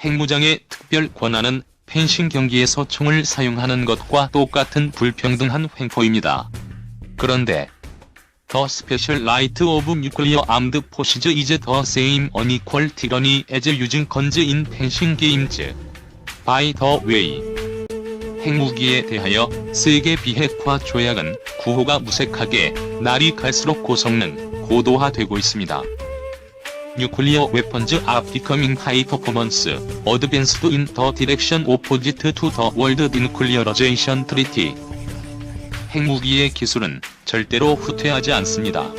핵무장의 특별 권한은 펜싱 경기에서 총을 사용하는 것과 똑같은 불평등한 횡포입니다. 그런데 The Special Right of Nuclear Armed Forces is the same unequal tyranny as using guns in fencing games. By the way. 핵무기에 대하여 세계 비핵화 조약은 구호가 무색하게 날이 갈수록 고성능, 고도화되고 있습니다. Are becoming high performance, advanced in the direction opposite to the World Denuclearization Treaty. 핵무기의 기술은 절대로 후퇴하지 않습니다.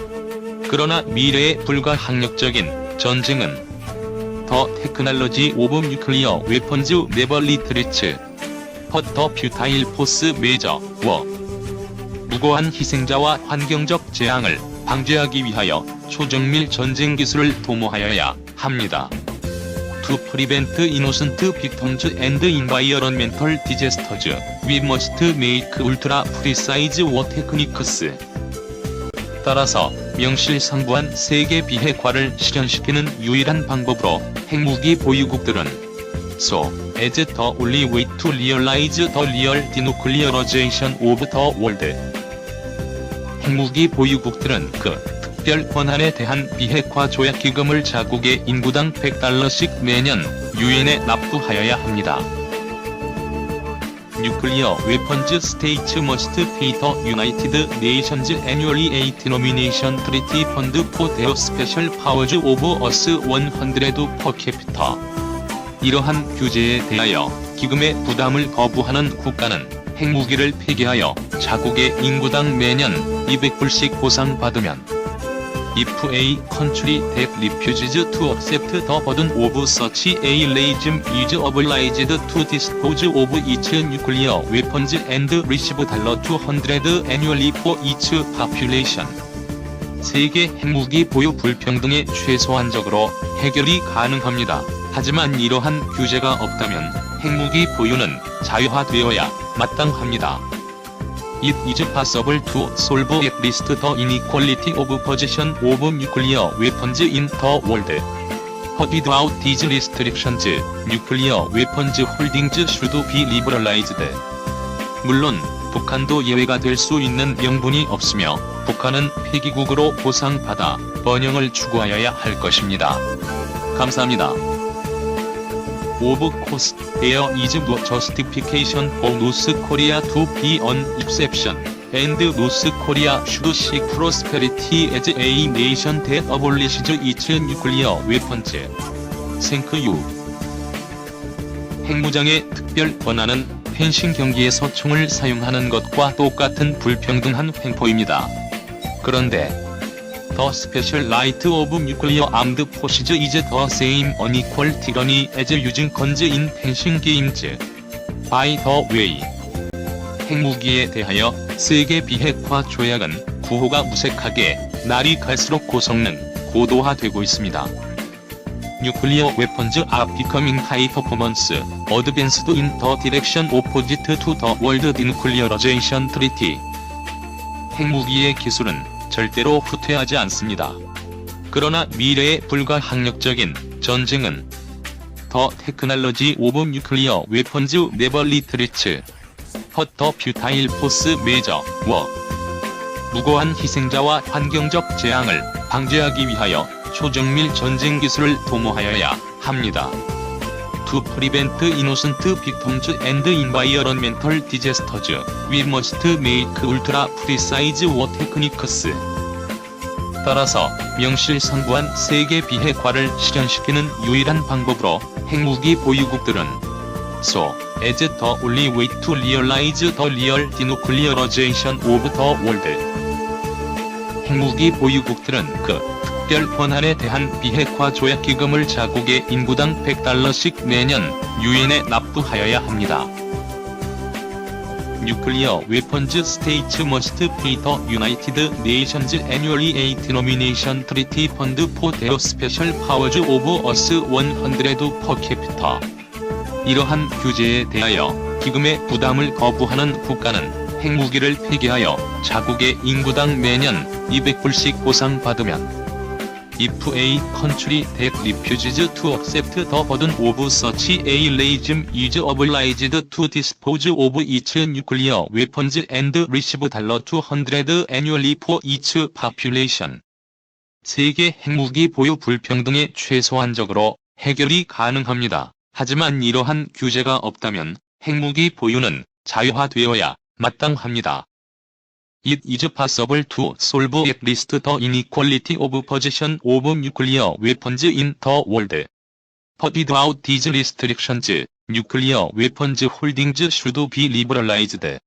그러나 미래의 불가항력적인 전쟁은 Technology of Nuclear Weapons Never Retreats, but the Futile Force Measure War. 무고한 희생자와 환경적 재앙을 방지하기 위하여 초정밀 전쟁 기술을 도모하여야 합니다. To prevent innocent victims and environmental disasters, we must make ultra precise war techniques. 따라서 명실상부한 세계 비핵화를 실현시키는 유일한 방법으로 핵무기 보유국들은 so as the only way to realize the of the world. 핵무기 보유국들은 그 특별 권한에 대한 비핵화 조약 기금을 자국의 인구당 100달러씩 매년 유엔에 납부하여야 합니다. Weapons States must pay the United Nations annually a denomination treaty fund for their special powers of us 100 per capita. 이러한 규제에 대하여 기금의 부담을 거부하는 국가는 핵무기를 폐기하여 자국의 인구당 매년 200불씩 보상받으면 If a country that refuses to accept the burden of such a regime is obliged to dispose of its nuclear weapons and receive $200 annually for its population. 세계 핵무기 보유 불평등에 최소한적으로 해결이 가능합니다. 하지만 이러한 규제가 없다면 핵무기 보유는 자유화되어야 마땅합니다. It is possible to solve at least the inequality of possession of nuclear weapons in the world. But without these restrictions, nuclear weapons holdings should be liberalized. 물론 북한도 예외가 될 수 있는 명분이 없으며 북한은 폐기국으로 보상받아 번영을 추구하여야 할 것입니다. 감사합니다. No justification for North Korea to be an exception, and North Korea should seek prosperity as a nation that abolishes its nuclear weapons. Thank you. 핵무장의 특별 권한은 펜싱 경기에서 총을 사용하는 것과 똑같은 불평등한 횡포입니다. 그런데 The special right of nuclear armed forces is the same unequal tyranny as using guns in fencing games. By the way. 핵무기에 대하여 세계 비핵화 조약은 구호가 무색하게 날이 갈수록 고성능, 고도화되고 있습니다. Nuclear weapons are becoming high performance, advanced in the direction opposite to the World Denuclearization Treaty. 핵무기의 기술은 절대로 후퇴하지 않습니다. 그러나 미래의 불가항력적인 전쟁은 Technology of Nuclear Weapons Never Retreats, but the Futile Force Measure War. 무고한 희생자와 환경적 재앙을 방지하기 위하여 초정밀 전쟁 기술을 도모하여야 합니다. To prevent innocent victims and environmental disasters, we must make ultra precise war techniques. 따라서 명실상부한 세계 비핵화를 실현시키는 유일한 방법으로 핵무기 보유국들은 so as the only way to realize the real denuclearization of the world. 핵무기 보유국들은 그 특별 권한에 대한 비핵화 조약 기금을 자국의 인구당 100달러씩 매년 유엔에 납부하여야 합니다. Weapons states must pay the United Nations annually a denomination treaty fund for their special powers of us 100 per capita. 이러한 규제에 대하여 기금의 부담을 거부하는 국가는 핵무기를 폐기하여 자국의 인구당 매년 200불씩 보상받으면 if a country that refuses to accept the burden of such a regime is obliged to dispose of its nuclear weapons and receive $200 annually for its population. 세계 핵무기 보유 불평등에 최소한적으로 해결이 가능합니다. 하지만 이러한 규제가 없다면 핵무기 보유는 자유화되어야 마땅합니다. It is possible to solve at least the inequality of possession of nuclear weapons in the world. But without these restrictions, nuclear weapons holdings should be liberalized.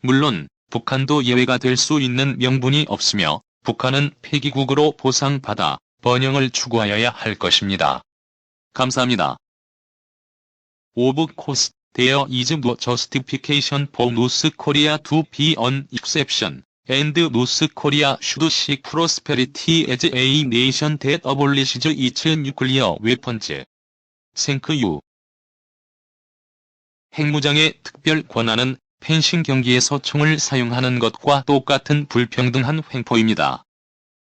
물론 북한도 예외가 될 수 있는 명분이 없으며 북한은 폐기국으로 보상받아 번영을 추구하여야 할 것입니다. 감사합니다. Of course, there is no justification for North Korea to be an exception, and North Korea should seek prosperity as a nation that abolishes its nuclear weapons. You. 핵무장의 특별 권한은 펜싱 경기에서 총을 사용하는 것과 똑같은 불평등한 횡포입니다.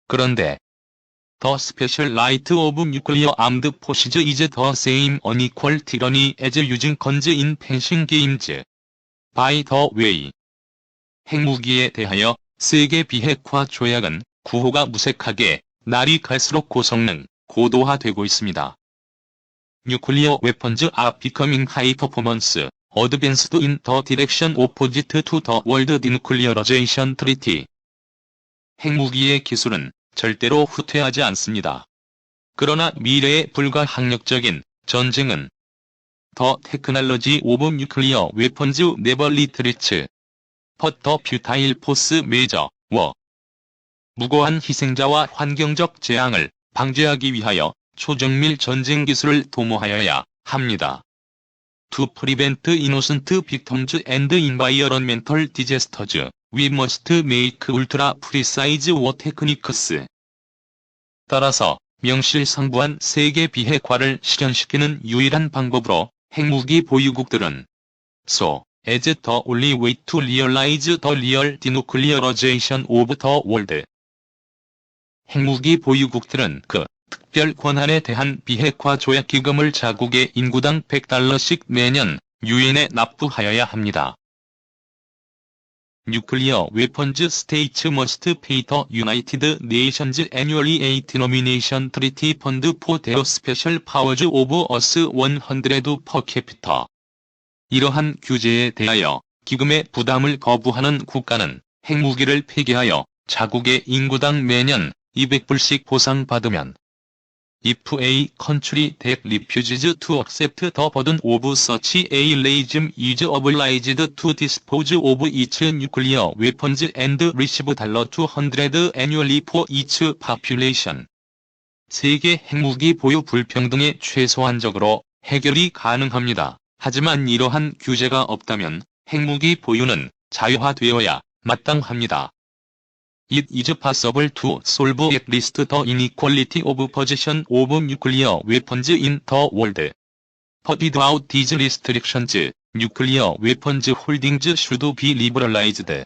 그런데 The special right of nuclear armed forces is the same unequal tyranny as using guns in fencing games. By the way. 핵무기에 대하여 세계 비핵화 조약은 구호가 무색하게 날이 갈수록 고성능, 고도화되고 있습니다. Nuclear weapons are becoming high performance, advanced in the direction opposite to the World Denuclearization Treaty. 핵무기의 기술은 절대로 후퇴하지 않습니다. 그러나 미래의 불가항력적인 전쟁은 technology of nuclear weapons never retreats. But the futile force measure, war. 무고한 희생자와 환경적 재앙을 방지하기 위하여 초정밀 전쟁 기술을 도모하여야 합니다. To prevent innocent victims and environmental disasters, we must make ultra precise war techniques. 따라서 명실상부한 세계 비핵화를 실현시키는 유일한 방법으로 핵무기 보유국들은 so as the only way to realize the real denuclearization of the world. 핵무기 보유국들은 그 특별 권한에 대한 비핵화 조약 기금을 자국의 인구당 100달러씩 매년 유엔에 납부하여야 합니다. States must pay the United Nations annually a denomination treaty fund for their special powers of us 100 per capita. 이러한 규제에 대하여 기금의 부담을 거부하는 국가는 핵무기를 폐기하여 자국의 인구당 매년 200불씩 보상받으면 If a country that refuses to accept the burden of such a regime is obliged to dispose of its nuclear weapons and receive $200 annually for its population. 세계 핵무기 보유 불평등에 최소한적으로 해결이 가능합니다. 하지만 이러한 규제가 없다면 핵무기 보유는 자유화되어야 마땅합니다. It is possible to solve at least the inequality of possession of nuclear weapons in the world. But without these restrictions, nuclear weapons holdings should be liberalized.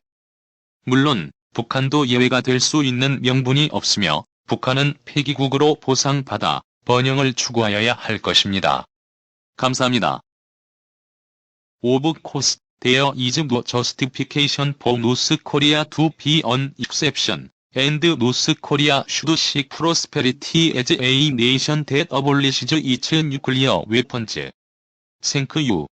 물론 북한도 예외가 될 수 있는 명분이 없으며 북한은 폐기국으로 보상받아 번영을 추구하여야 할 것입니다. 감사합니다. Of course, there is no justification for North Korea to be an exception, and North Korea should seek prosperity as a nation that abolishes its nuclear weapons. You.